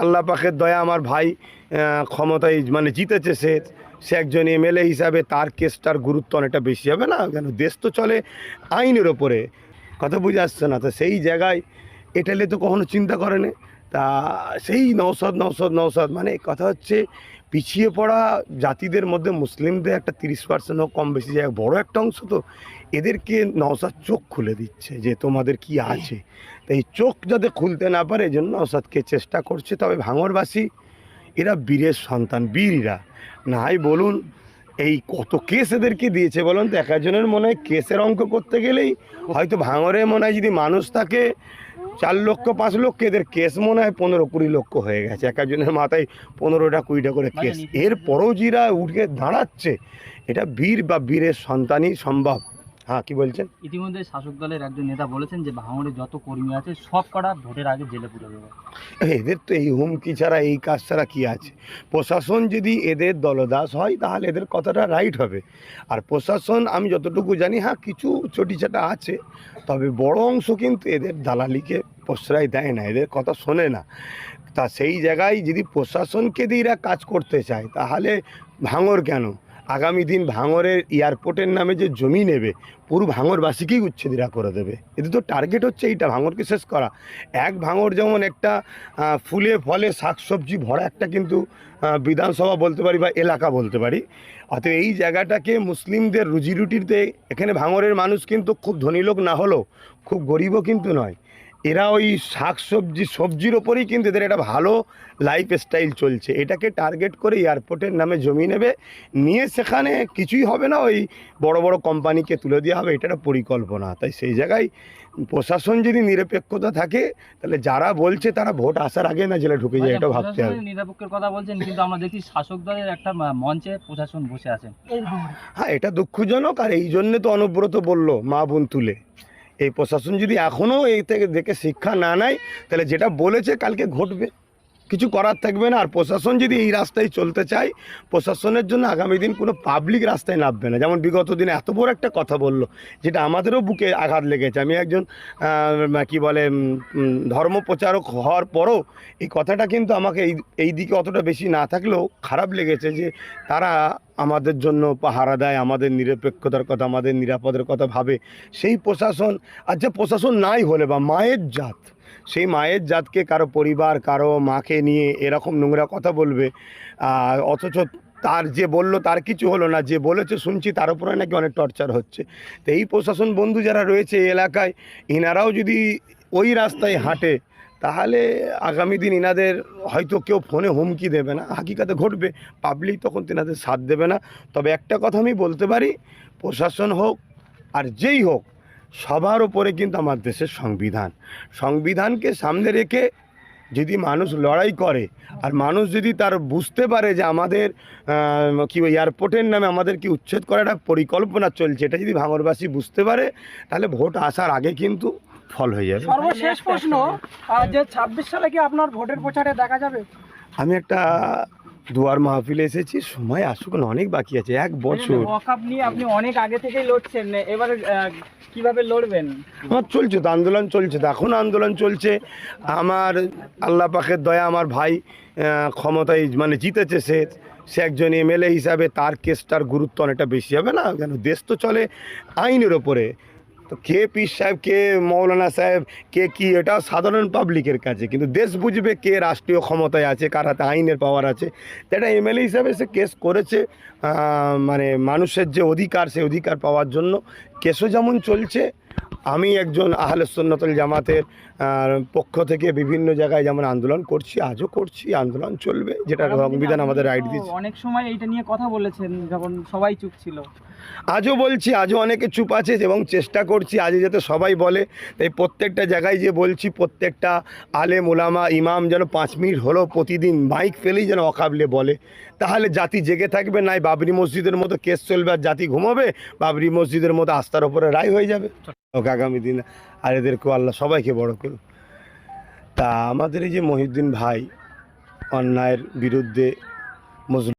আল্লাহ পাখের দয়া আমার ভাই ক্ষমতায় মানে জিতেছে, সে সে একজন এমএলএ হিসাবে তার কেসটার গুরুত্ব অনেকটা বেশি হবে না? কেন দেশ তো চলে আইনের ওপরে। কথা বুঝে আসছে না। তো সেই জায়গায় এটালে তো কখনো চিন্তা করে করেনি তা সেই নৌসদ নৌসদ নৌসদ মানে কথা হচ্ছে পিছিয়ে পড়া জাতিদের মধ্যে মুসলিমদের একটা তিরিশ পার্সেন্ট হোক, কম বেশি জায়গায় বড় একটা অংশ তো এদেরকে নওসাদ চোখ খুলে দিচ্ছে যে তোমাদের কি আছে। তো এই চোখ যাতে খুলতে না পারে এই জন্য নওসাদকে চেষ্টা করছে। তবে ভাঙরবাসী এরা বীরের সন্তান বীররা। নাই বলুন এই কত কেস এদেরকে দিয়েছে বলুন তো? এক একজনের মনে হয় কেসের অঙ্ক করতে গেলেই হয়তো ভাঙরে মনে হয় যদি মানুষ থাকে চার লক্ষ পাঁচ লক্ষ এদের কেস মনে হয় পনেরো কুড়ি লক্ষ হয়ে গেছে। এক একজনের মাথায় পনেরোটা কুড়িটা করে কেস। এরপরও যারা উঠে দাঁড়াচ্ছে এটা বীর বা বীরের সন্তানই সম্ভব। হ্যাঁ কি বলছেন? ইতিমধ্যে শাসক দলের একজন নেতা বলেছেন যে ভাঙড়ে যত কর্মী আছে সব কটা ভোটের আগে জেলে পুরে দেবে। এদের তো এই হুমকি ছাড়া এই কাজ ছাড়া কি আছে? প্রশাসন যদি এদের দলদাস হয় তাহলে এদের কথাটা রাইট হবে। আর প্রশাসন আমি যতটুকু জানি হ্যাঁ কিছু চটিচাটা আছে তবে বড় অংশ কিন্তু এদের দালালিকে প্রশ্রয় দেয় না এদের কথা শোনে না। তা সেই জায়গায় যদি প্রশাসনকে দিয়ে এরা কাজ করতে চায় তাহলে ভাঙর কেন? আগামী দিন ভাঙরের এয়ারপোর্টের নামে যে জমি নেবে, পুরো ভাঙরবাসীকেই উচ্ছেদিরা করে দেবে। এদের তো টার্গেট হচ্ছে এইটা, ভাঙরকে শেষ করা। এক ভাঙর যেমন একটা ফুলে ফলে শাকসবজি ভরা একটা কিন্তু বিধানসভা বলতে পারি বা এলাকা বলতে পারি। অতএব এই জায়গাটাকে মুসলিমদের রুজি রুটিতে এখানে ভাঙরের মানুষ কিন্তু খুব ধনী লোক না হলেও, খুব গরিবও কিন্তু নয়। এরা ওই শাকসবজি সবজির ওপরেই কিন্তু এদের একটা ভালো লাইফ স্টাইল চলছে। এটাকে টার্গেট করে এয়ারপোর্টের নামে জমি নেবে। নিয়ে সেখানে কিছুই হবে না ওই বড় বড় কোম্পানিকে তুলে দেওয়া হবে এটা একটা পরিকল্পনা। তাই সেই জায়গায় প্রশাসন যদি নিরপেক্ষতা থাকে তাহলে যারা বলছে তারা ভোট আসার আগে না জেলে ঢুকে যায় এটা ভাবতে হবে। নিরপেক্ষের কথা বলছেন কিন্তু আমরা দেখি শাসক দলের একটা মঞ্চে প্রশাসন বসে আছেন হ্যাঁ এটা দুঃখজনক আর এই জন্যে তো অনুব্রত বলল মা বোন তুলে। এই প্রশাসন যদি এখনও এই থেকে দেখে শিক্ষা না নেয়, তাহলে যেটা বলেছে কালকে ঘটবে। কিছু করার থাকবে না। আর প্রশাসন যদি এই রাস্তায় চলতে চায়, প্রশাসনের জন্য আগামী দিন কোনো পাবলিক রাস্তায় নামবে না। যেমন বিগত দিনে এত বড় একটা কথা বলল, যেটা আমাদেরও বুকে আঘাত লেগেছে। আমি একজন কি বলে ধর্ম প্রচারক হওয়ার পরও এই কথাটা কিন্তু আমাকে এই এই দিকে অতটা বেশি না থাকলেও খারাপ লেগেছে যে তারা আমাদের জন্য পাহারা দেয়, আমাদের নিরপেক্ষতার কথা, আমাদের নিরাপদের কথা ভাবে। সেই প্রশাসন আর যে প্রশাসন নাই হলে বা মায়ের জাত সেই মায়ের জাতকে কারও পরিবার, কারও মাকে নিয়ে এরকম নোংরা কথা বলবে অথচ তার যে বলল তার কিছু হলো না, যে বলেছে শুনছি তার উপরে নাকি অনেক টর্চার হচ্ছে। তো এই প্রশাসন বন্ধু যারা রয়েছে এলাকায় ইনারাও যদি ওই রাস্তায় হাঁটে, তাহলে আগামী দিন ইনাদের হয়তো কেউ ফোনে হুমকি দেবে না। হাকিকাতে ঘটবে পাবলিক তখন তিনাদের সাথ দেবে না। তবে একটা কথা আমি বলতে পারি, প্রশাসন হোক আর যেই হোক সবার ওপরে কিন্তু আমার দেশের সংবিধান। সংবিধানকে সামনে রেখে যদি মানুষ লড়াই করে আর মানুষ যদি তার বুঝতে পারে যে আমাদের কি এয়ারপোর্টের নামে আমাদের কি উচ্ছেদ করার একটা পরিকল্পনা চলছে এটা যদি ভাঙরবাসী বুঝতে পারে তাহলে ভোট আসার আগে কিন্তু ফল হয়ে যাবে। সর্বশেষ প্রশ্ন যে ছাব্বিশ সালে কি আপনার ভোটের প্রচারে দেখা যাবে? আমি একটা দুয়ার মাহফিলে এসেছি সময় আসুক না অনেক বাকি আছে এক বছর। ওয়াকআপ নিয়ে আপনি অনেক আগে থেকেই লড়ছেন এবারে কীভাবে লড়বেন? আমার চলছে তো আন্দোলন চলছে তো এখন আন্দোলন চলছে। আমার আল্লাহ পাখের দয়া আমার ভাই ক্ষমতায় মানে জিতেছে সে সে একজন এমএলএ হিসাবে তার কেসটার গুরুত্ব অনেকটা বেশি হবে না? কেন দেশ তো চলে আইনের ওপরে। তো কে পীর সাহেব, কে মৌলানা সাহেব, কে কি, এটা সাধারণ পাবলিকের কাছে কিন্তু দেশ বুঝবে কে রাষ্ট্রীয় ক্ষমতায় আছে, কার হাতে আইনের পাওয়ার আছে। এটা এমএলএ হিসাবে সে কেস করেছে মানে মানুষের যে অধিকার, সেই অধিকার পাওয়ার জন্য। কেসও যেমন চলছে আমি একজন আহলে সুন্নতুল জামাতের পক্ষ থেকে বিভিন্ন জায়গায় যেমন আন্দোলন করছি আজও করছি আন্দোলন চলবে যেটা সংবিধান আমাদের রাইট দিচ্ছে। অনেক সময় এইটা নিয়ে কথা বলেছেন যখন সবাই চুপ ছিল। আজও বলছি আজও অনেকে চুপ আছে এবং চেষ্টা করছি আজও যাতে সবাই বলে। তাই প্রত্যেকটা জায়গায় যে বলছি প্রত্যেকটা আলে ওলামা ইমাম যেন পাঁচ মিনিট হলো প্রতিদিন বাইক ফেলেই যেন অকাবলে বলে। তাহলে জাতি জেগে থাকবে নাই বাবরি মসজিদের মতো কেস চলবে আর জাতি ঘুমাবে বাবরি মসজিদের মতো আস্থার ওপরে রায় হয়ে যাবে। ওকে আগামী দিন আর এদেরকেও আল্লাহ সবাইকে বড় করুক। তা আমাদের এই যে মহিউদ্দিন ভাই অন্যায়ের বিরুদ্ধে মুসলিম